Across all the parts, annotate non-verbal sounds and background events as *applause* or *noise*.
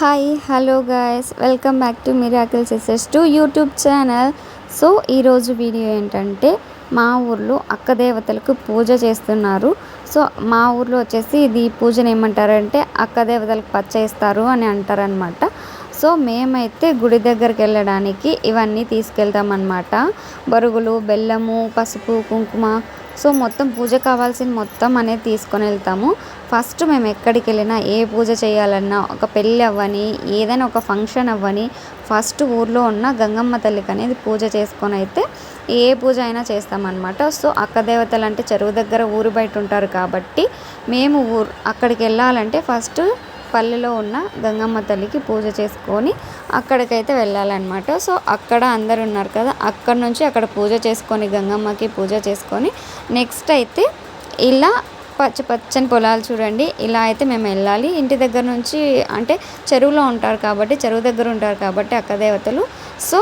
Hi hello guys welcome back to miracle sisters to YouTube channel so ఈరోజు video ఏంటంటే మా ఊర్లో అక్క దేవతలకు పూజ చేస్తున్నారు. సో మా ఊర్లో వచ్చేసి ఇది పూజను ఏమంటారంటే అక్క దేవతలకు పచ్చ ఇస్తారు అని అంటారనమాట సో మేమైతే గుడి దగ్గరికి వెళ్ళడానికి ఇవన్నీ తీసుకెళ్తామన్నమాట. బరుగులు బెల్లము పసుపు కుంకుమ సో మొత్తం పూజ కావాల్సిన మొత్తం అనేది తీసుకొని వెళ్తాము. ఫస్ట్ మేము ఎక్కడికి వెళ్ళినా ఏ పూజ చేయాలన్నా ఒక పెళ్ళి అవ్వని ఏదైనా ఒక ఫంక్షన్ అవ్వని ఫస్ట్ ఊర్లో ఉన్న గంగమ్మ తల్లికి అనేది పూజ చేసుకొని అయితే ఏ పూజ అయినా చేస్తామన్నమాట. సో అక్క దేవతలు అంటే చెరువు దగ్గర ఊరు బయట ఉంటారు కాబట్టి మేము ఊరు అక్కడికి వెళ్ళాలంటే ఫస్ట్ పల్లెలో ఉన్న గంగమ్మ తల్లికి పూజ చేసుకొని అక్కడికైతే వెళ్ళాలన్నమాట. సో అక్కడ అందరు ఉన్నారు కదా అక్కడ నుంచి అక్కడ పూజ చేసుకొని గంగమ్మకి పూజ చేసుకొని నెక్స్ట్ అయితే ఇలా పచ్చ పచ్చని పొలాలు చూడండి. ఇలా అయితే మేము వెళ్ళాలి. ఇంటి దగ్గర నుంచి అంటే చెరువులో ఉంటారు కాబట్టి చెరువు దగ్గర ఉంటారు కాబట్టి అక్క దేవతలు సో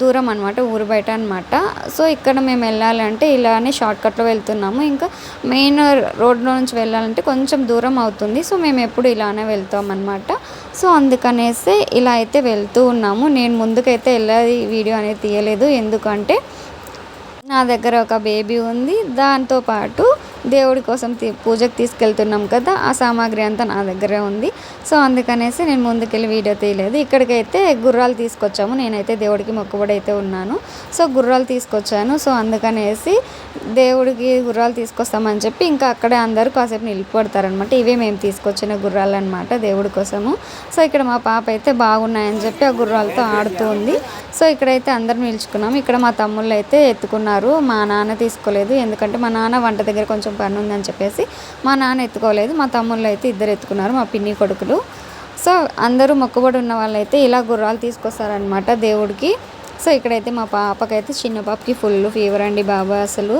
దూరం అనమాట ఊరు బయట అనమాట సో ఇక్కడ మేము వెళ్ళాలంటే ఇలానే షార్ట్కట్లో వెళ్తున్నాము. ఇంకా మెయిన్ రోడ్లో నుంచి వెళ్ళాలంటే కొంచెం దూరం అవుతుంది. సో మేము ఎప్పుడు ఇలానే వెళ్తాం అనమాట సో అందుకనేసి ఇలా అయితే వెళ్తూ ఉన్నాము. నేను ముందుకైతే వెళ్ళేది వీడియో అనేది తీయలేదు. ఎందుకంటే నా దగ్గర ఒక బేబీ ఉంది. దాంతోపాటు దేవుడి కోసం పూజకు తీసుకెళ్తున్నాం కదా ఆ సామాగ్రి అంతా నా దగ్గరే ఉంది. సో అందుకనేసి నేను ముందుకెళ్ళి వీడియో తీయలేదు. ఇక్కడికైతే గుర్రాలు తీసుకొచ్చాము. నేనైతే దేవుడికి మొక్కుబడి అయితే ఉన్నాను. సో గుర్రాలు తీసుకొచ్చాను. సో అందుకనేసి దేవుడికి గుర్రాలు తీసుకొస్తామని చెప్పి ఇంకా అక్కడే అందరూ కాసేపు నిలిపిపడతారనమాట ఇవే మేము తీసుకొచ్చిన గుర్రాలు అనమాట దేవుడి కోసము. సో ఇక్కడ మా పాప అయితే బాగున్నాయని చెప్పి ఆ గుర్రాలతో ఆడుతూ ఉంది. సో ఇక్కడైతే అందరు నిలుచుకున్నాం. ఇక్కడ మా తమ్ముళ్ళు అయితే ఎత్తుకున్నారు. మా నాన్న తీసుకోలేదు. ఎందుకంటే మా నాన్న వంట దగ్గర కొంచెం పని ఉందని చెప్పేసి మా నాన్న ఎత్తుకోలేదు మా తమ్ముళ్ళు అయితే ఇద్దరు ఎత్తుకున్నారు మా పిన్ని కొడుకులు. సో అందరూ మొక్కుబడి ఉన్న వాళ్ళైతే ఇలా గుర్రాలు తీసుకొస్తారనమాట దేవుడికి. సో ఇక్కడైతే మా పాపకైతే చిన్న పాపకి ఫుల్ ఫీవర్ అండి బాబా అసలు.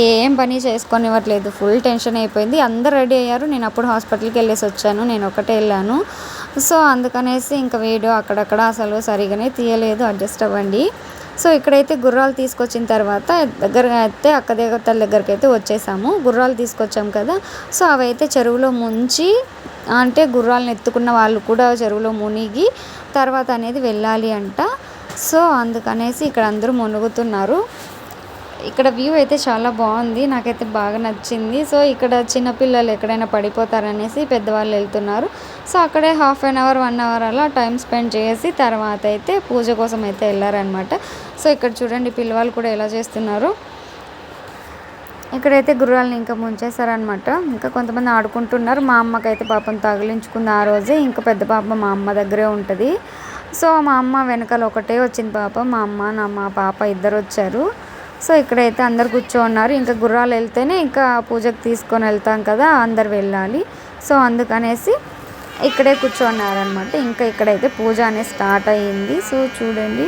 ఏం పని చేసుకొనివ్వట్లేదు ఫుల్ టెన్షన్ అయిపోయింది. అందరు రెడీ అయ్యారు నేను అప్పుడు హాస్పిటల్కి వెళ్ళేసి వచ్చాను నేను ఒకటే వెళ్ళాను. సో అందుకనేసి ఇంకా వీడియో అక్కడక్కడ అసలు సరిగానే తీయలేదు అడ్జస్ట్ అవ్వండి. సో ఇక్కడైతే గుర్రాలు తీసుకొచ్చిన తర్వాత దగ్గర అయితే అక్క దేవతల దగ్గరికి అయితే వచ్చేసాము. గుర్రాలు తీసుకొచ్చాం కదా. సో అవైతే చెరువులో ముంచి అంటే గుర్రాలను ఎత్తుకున్న వాళ్ళు కూడా చెరువులో మునిగి తర్వాత అనేది వెళ్ళాలి అంట. సో అందుకనేసి ఇక్కడ అందరూ మునుగుతున్నారు. ఇక్కడ వ్యూ అయితే చాలా బాగుంది నాకైతే బాగా నచ్చింది. సో ఇక్కడ చిన్నపిల్లలు ఎక్కడైనా పడిపోతారనేసి పెద్దవాళ్ళు వెళ్తున్నారు. సో అక్కడే half an hour one hour అలా టైం స్పెండ్ చేసి తర్వాత అయితే పూజ కోసం అయితే వెళ్ళారనమాట సో ఇక్కడ చూడండి పిల్లవాళ్ళు కూడా ఎలా చేస్తున్నారు. ఇక్కడైతే గుర్రాలను ఇంకా ముంచేశారనమాట ఇంకా కొంతమంది ఆడుకుంటున్నారు. మా అమ్మకైతే పాపం తగిలించుకుంది ఆ రోజే. ఇంకా పెద్ద పాప మా అమ్మ దగ్గరే ఉంటుంది. సో మా అమ్మ వెనకాల ఒకటే వచ్చింది పాప. మా అమ్మ నా మా పాప ఇద్దరు వచ్చారు. సో ఇక్కడైతే అందరు కూర్చోన్నారు. ఇంకా గుర్రాలు వెళ్తేనే ఇంకా పూజకు తీసుకొని వెళ్తాం కదా అందరు వెళ్ళాలి. సో అందుకనేసి ఇక్కడే కూర్చోన్నారనమాట ఇంకా ఇక్కడైతే పూజ అనేది స్టార్ట్ అయ్యింది సో చూడండి.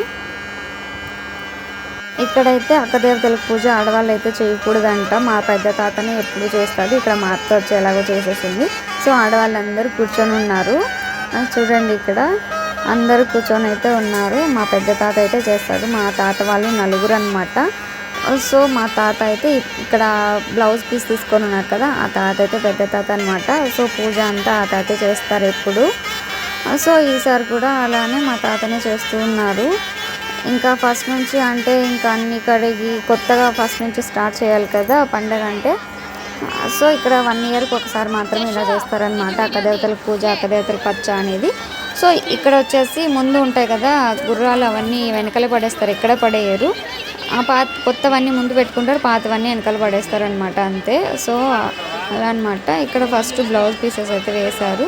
ఇక్కడైతే అక్కదేవతల పూజ ఆడవాళ్ళు అయితే చేయకూడదంట. మా పెద్ద తాతనే ఎప్పుడు చేస్తుంది ఇక్కడ మా అత్త వచ్చి ఎలాగో చేసేసింది. సో ఆడవాళ్ళందరూ కూర్చొని ఉన్నారు. చూడండి ఇక్కడ. అందరూ కూర్చొని అయితే ఉన్నారు. మా పెద్ద తాత అయితే చేస్తాడు. మా తాత వాళ్ళు నలుగురు అనమాట సో మా తాత అయితే ఇక్కడ బ్లౌజ్ పీస్ తీసుకొని ఉన్నారు కదా ఆ తాత అయితే పెద్ద తాత అనమాట సో పూజ అంతా ఆ తాతే చేస్తారు ఎప్పుడు. సో ఈసారి కూడా అలానే మా తాతనే చేస్తూ ఉన్నారు. ఇంకా ఫస్ట్ నుంచి అంటే ఇంకా అన్ని కడిగి కొత్తగా ఫస్ట్ నుంచి స్టార్ట్ చేయాలి కదా పండగ అంటే. సో ఇక్కడ వన్ ఇయర్కి ఒకసారి మాత్రమే ఇలా చేస్తారనమాట అక్కదేవతల పూజ అక్కదేవతల పచ్చ అనేది. సో ఇక్కడ వచ్చేసి ముందు ఉంటాయి కదా గుర్రాలు అవన్నీ వెనకలే పడేస్తారు ఎక్కడ పడేయరు. పాత కొత్తవన్నీ ముందు పెట్టుకుంటారు పాతవన్నీ వెనకాల పడేస్తారు అనమాట అంతే. సో అలా అనమాట ఇక్కడ ఫస్ట్ బ్లౌజ్ పీసెస్ అయితే వేశారు.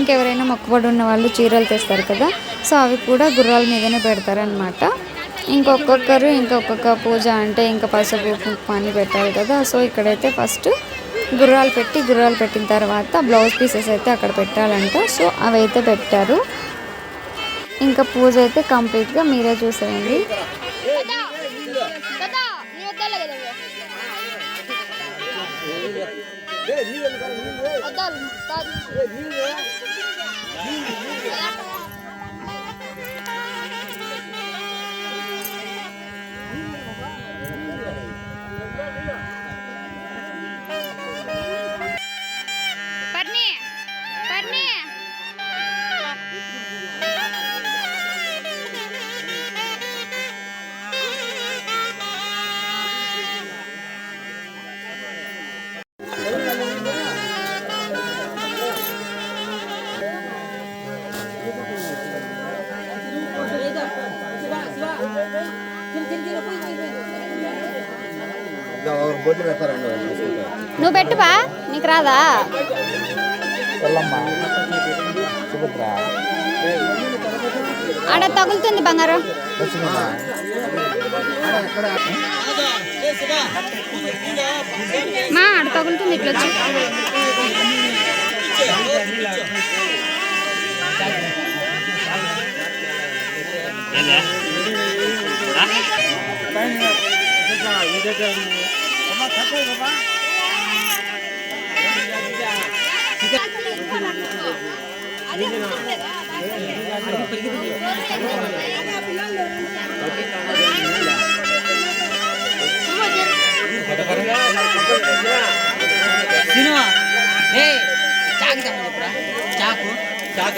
ఇంకెవరైనా మొక్కుబడి ఉన్న వాళ్ళు చీరలు తెస్తారు కదా సో అవి కూడా గుర్రాల మీదనే పెడతారనమాట ఇంకొక్కొక్కరు ఇంకొక్కొక్క పూజ అంటే ఇంకా పసుపు పని అని పెట్టాలి కదా సో ఇక్కడైతే ఫస్ట్ గుర్రాలు పెట్టి గుర్రాలు పెట్టిన తర్వాత బ్లౌజ్ పీసెస్ అయితే అక్కడ పెట్టాలంట. సో అవి అయితే పెట్టారు. ఇంకా పూజ అయితే కంప్లీట్గా మీరే చూసేయండి. நீங்க నువ్వు పెట్టుబా? నీకు రాదా? ఆడ తగులుతుంది బంగారం. మా ఆడ తగులుతుంది ఇట్లా వచ్చి. సినిమా ఏ చాకు చెప్పరా చాకు చాక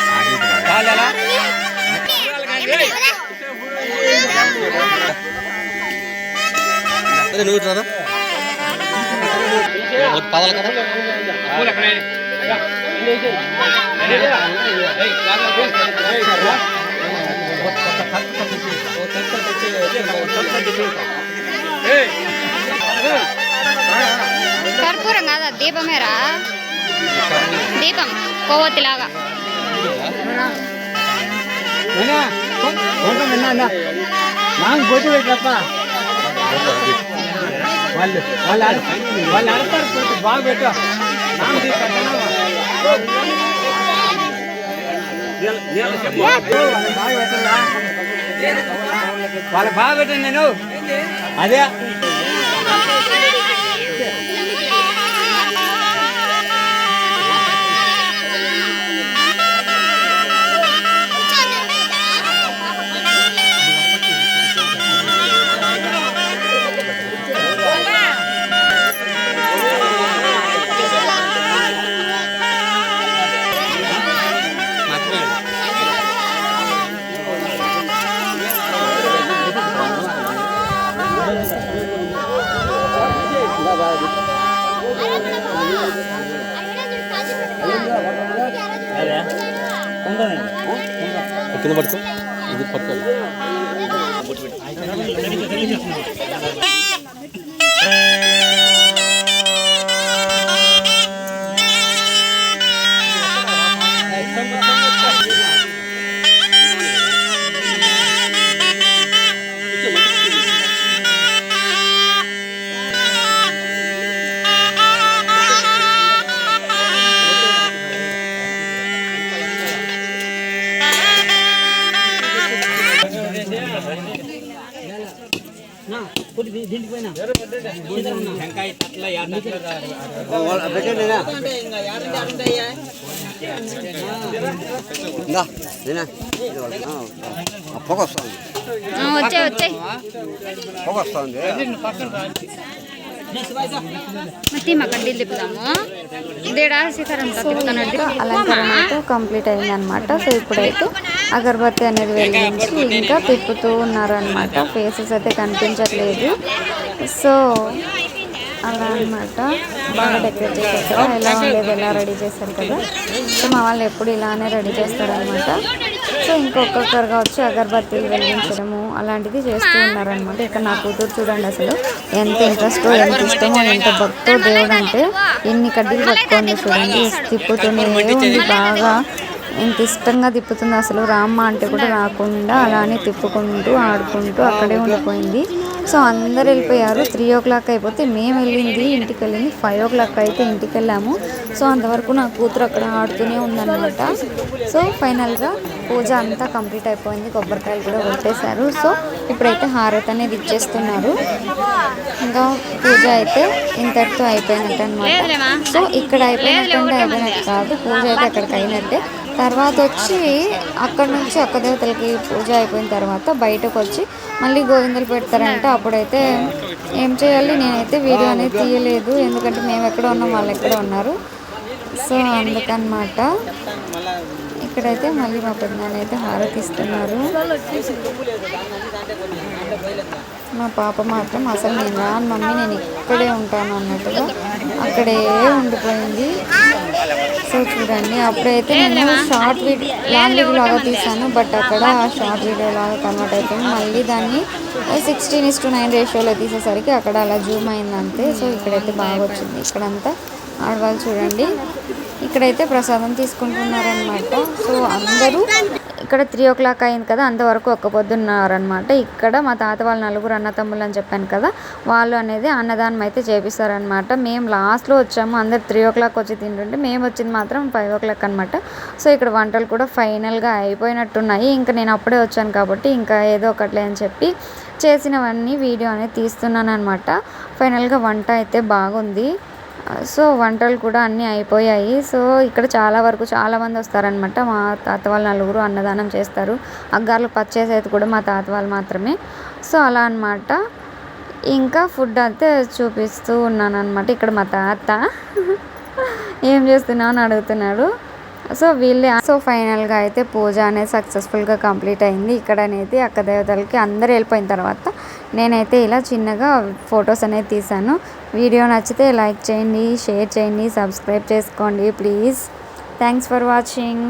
పెట్టుకోమా నువ్వు ఇట్లా పదాల కదా? కర్పూరం కాదా? దీపమేరా? దీపం కొవ్వొత్తిలాగా నాకు బొట్టు పెట్టప్ప వాళ్ళు వాళ్ళు ఆడ- వాళ్ళు ఆడతారు బొట్టు బాగా పెట్టు నాకు తీసుకొస్తాను. వాళ్ళకి బాగా పెట్టాలా? వాళ్ళకి బాగా పెట్టండి నేను అదే కింద పడుకో. ఇది పట్టుకోవాలి పొగ వస్తుంది వచ్చే వచ్చే పొగ వస్తుంది మత్తి కడ్డీలు తిప్పుదాము ఇదేడా సీతారాం అలంకరణ అయితే కంప్లీట్ అయింది అనమాట సో ఇప్పుడైతే అగరబత్తి అనేది వెలిగించి ఇంకా తిప్పుతూ ఉన్నారు అనమాట ఫేసెస్ అయితే కనిపించట్లేదు. సో అలా అన్నమాట. బాగా డెకరేట్ చేశారు కదా ఎలా ఉండేది ఎలా రెడీ చేశారు కదా. సో మా వాళ్ళు ఎప్పుడు ఇలానే రెడీ చేస్తారనమాట సో ఇంకొకరుగా వచ్చి అగరబత్తీలు వెలిగించడము అలాంటిది చేస్తూ ఉన్నారనమాట ఇక్కడ నా కూతురు చూడండి అసలు ఎంత ఇంట్రెస్ట్ ఎంత ఇష్టమో ఎంత భక్తో దేవుడు అంటే ఎన్ని కడ్డీలు పట్టుకోండి చూడండి. తిప్పుతూనే ఉంది బాగా ఎంత ఇష్టంగా తిప్పుతుంది అసలు. రామ్మ అంటే కూడా రాకుండా అలానే తిప్పుకుంటూ ఆడుకుంటూ అక్కడే ఉండిపోయింది. సో అందరు వెళ్ళిపోయారు. త్రీ ఓ క్లాక్ అయిపోతే మేము వెళ్ళింది ఇంటికి వెళ్ళింది ఫైవ్ ఓ క్లాక్ అయితే ఇంటికి వెళ్ళాము సో అంతవరకు నా కూతురు అక్కడ ఆడుతూనే ఉందన్నమాట. సో ఫైనల్గా పూజ అంతా కంప్లీట్ అయిపోయింది. కొబ్బరికాయలు కూడా కొట్టేశారు. సో ఇప్పుడైతే హారతి అనేది ఇచ్చేస్తున్నారు. ఇంకా పూజ అయితే ఇంతటితో అయిపోయినట్టు అనమాట సో ఇక్కడ అయిపోయినట్టు అయిపోయినట్టు కాదు. పూజ అయితే అక్కడికి అయినట్టే. తర్వాత వచ్చి అక్కడ నుంచి అక్క దేవతలకి పూజ అయిపోయిన తర్వాత బయటకు వచ్చి మళ్ళీ గోవిందలు పెడతారంటే. అప్పుడైతే ఏం చేయాలి? నేనైతే వీడియో అనేది తీయలేదు. ఎందుకంటే మేము ఎక్కడ ఉన్నాం? వాళ్ళు ఎక్కడ ఉన్నారు? సో అందుకనమాట. ఇక్కడైతే మళ్ళీ మా పెద్దనాన్న అయితే హారతి ఇస్తున్నారు మా పాప మాత్రం అసలు నేను రాను మమ్మీ నేను ఇక్కడే ఉంటాను అన్నట్టుగా అక్కడే ఉండిపోయింది. సో చూడండి. అప్పుడైతే నేను షార్ట్ వీడియో లాంగ్ వీడియో లాగా తీసాను బట్ అక్కడ షార్ట్ వీడియో లాగా కన్వర్ట్ అయిపోయింది. మళ్ళీ దాన్ని సిక్స్టీన్ ఇస్ టు నైన్ రేషియోలో తీసేసరికి అక్కడ అలా జూమ్ అయింది అంతే సో ఇక్కడైతే బాగా వచ్చింది. ఇక్కడంతా ఆడవాళ్ళు చూడండి. ఇక్కడైతే ప్రసాదం తీసుకుంటున్నారనమాట సో అందరూ ఇక్కడ త్రీ ఓ క్లాక్ అయింది కదా అంతవరకు ఒక్క పొద్దున్నారనమాట ఇక్కడ మా తాత వాళ్ళ నలుగురు అన్న తమ్ముళ్ళు అని చెప్పాను కదా వాళ్ళు అనేది అన్నదానం అయితే చేపిస్తారనమాట మేము లాస్ట్లో వచ్చాము అందరు త్రీ ఓ క్లాక్ వచ్చి తింటుంటే మేము వచ్చింది మాత్రం ఫైవ్ ఓ క్లాక్ అనమాట సో ఇక్కడ వంటలు కూడా ఫైనల్గా అయిపోయినట్టున్నాయి. ఇంకా నేను అప్పుడే వచ్చాను కాబట్టి ఇంకా ఏదో ఒకట్లే అని చెప్పి చేసినవన్నీ వీడియో అనేది తీస్తున్నాను అనమాట ఫైనల్గా వంట అయితే బాగుంది. సో వంటలు కూడా అన్నీ అయిపోయాయి. సో ఇక్కడ చాలా వరకు చాలామంది వస్తారనమాట మా తాత వాళ్ళు నలుగురు అన్నదానం చేస్తారు. అగ్గార్లు పచ్చేసేది కూడా మా తాత వాళ్ళు మాత్రమే. సో అలా అన్నమాట. ఇంకా ఫుడ్ అయితే చూపిస్తూ ఉన్నాను అనమాట ఇక్కడ మా తాత. *laughs* ఏం చేస్తున్నావు అని అడుగుతున్నాడు. సో వీళ్ళే సో ఫైనల్గా అయితే పూజ అనేది సక్సెస్ఫుల్గా కంప్లీట్ అయింది. ఇక్కడ అనేది అక్క దేవతలకి అందరు వెళ్ళిపోయిన తర్వాత నేనైతే ఇలా చిన్నగా ఫొటోస్ అనేది తీశాను. వీడియో నచ్చితే లైక్ చేయండి షేర్ చేయండి సబ్స్క్రైబ్ చేసుకోండి ప్లీజ్. Thanks for watching.